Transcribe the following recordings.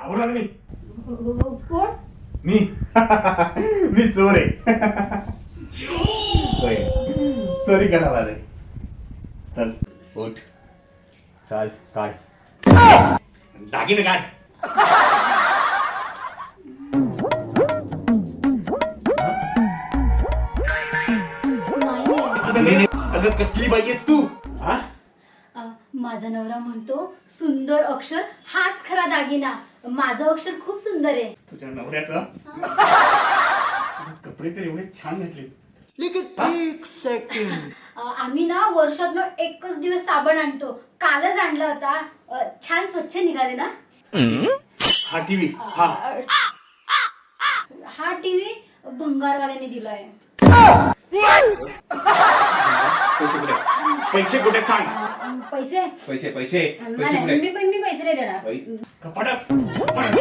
आवडला मी? कोण? मी. मी चोर आहे. चोरी करायला रे चल. उठ. चाल काढ. दागिने काढ. अगं कसली बाई आहेस तू? हा? माझा नवरा म्हणतो सुंदर अक्षर हाच खरा दागिना. माझं अक्षर खूप सुंदर आहे. तुझ्या नवऱ्याचं? कपडे तर एवढे छान घातले अ, आम्ही ना वर्षातनं एकच दिवस साबण आणतो. कालच आणला होता. अ, छान स्वच्छ निघाले ना? हा टीव्ही हा. हा टीव्ही भंगारवाल्याने दिलाय. कुठे पैसे कुठे सांग पैसे? पैसे पैसे पैसे नाही, कुठे? मी मी पैसे नाही देणार. कपाटात. कपाटात.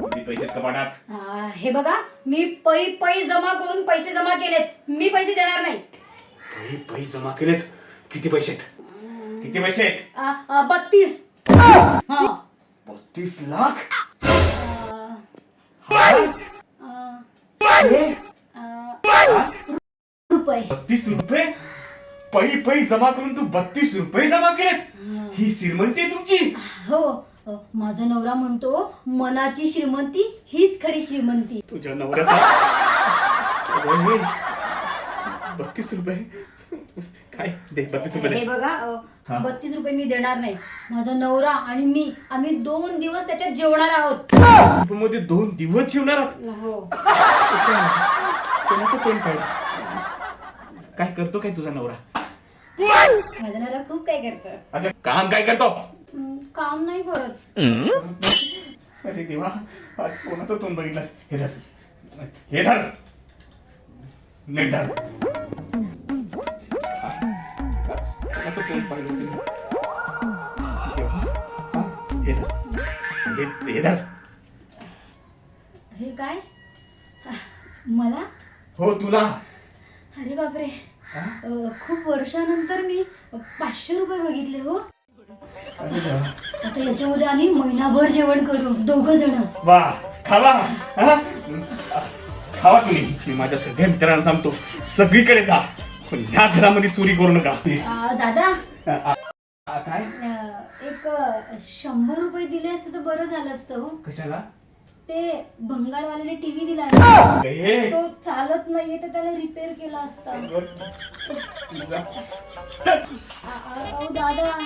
किती पैसे आहेत कपाटात. अ, हे बघा मी पै पै जमा करून पैसे जमा केलेत. मी पैसे देणार नाही. बाई बाई जमा केलेत? किती पैसे आहेत? किती पैसे आहेत? बत्तीस. हा. बत्तीस लाख? हा? हे? रुपये. बत्तीस रुपये? पै पै जमा करून तू बत्तीस रुपये जमा केलेत. ही श्रीमंती आहे तुमची. हो अ, माझा नवरा म्हणतो मनाची श्रीमंती हीच खरी श्रीमंती. तुझ्या नवऱ्याचा बत्तीस रुपये. काय? दे बत्तीस रुपये हे दे बघा हा. बत्तीस रुपये मी देणार नाही. माझा नवरा आणि मी आम्ही दोन दिवस त्याच्यात जेवणार आहोत. मध्ये दोन दिवस जेवणार आहात? हो. कोणाचं तोंड पाहिजे काय करतो काय तुझा नवरा? माझा नवरा खूप काय करत? अगं काम काय करतो? काम नाही करत. अरे देवा आज कोणाचं तोंड बघितलं? हे धर. हे धर. नीट धर. आज कोणाचं तोंड पाहिलं होतं? देवा, हा, हे धर. हे- हे धर. हे काय? मला? हो तुला. अरे बापरे? अ, खूप वर्षानंतर मी पाचशे रुपये बघितले हो. आता याच्यामध्ये आम्ही महिनाभर जेवण करू दोघ जण. वा खावा. हा? खावा तुम्ही. मी माझ्या सगळ्या मित्रांना सांगतो सगळीकडे जा. पण ह्या घरामध्ये चोरी करू नका. दादा. आ- आ- आ- काय? अ, एक अ, शंभर रुपये दिले असते तर बरं झालं असतं हो. कशाला? ते भंगारवाल्याने टीव्ही दिला तो चालत नाहीये तर त्याला रिपेअर केला असता. अहो दादा.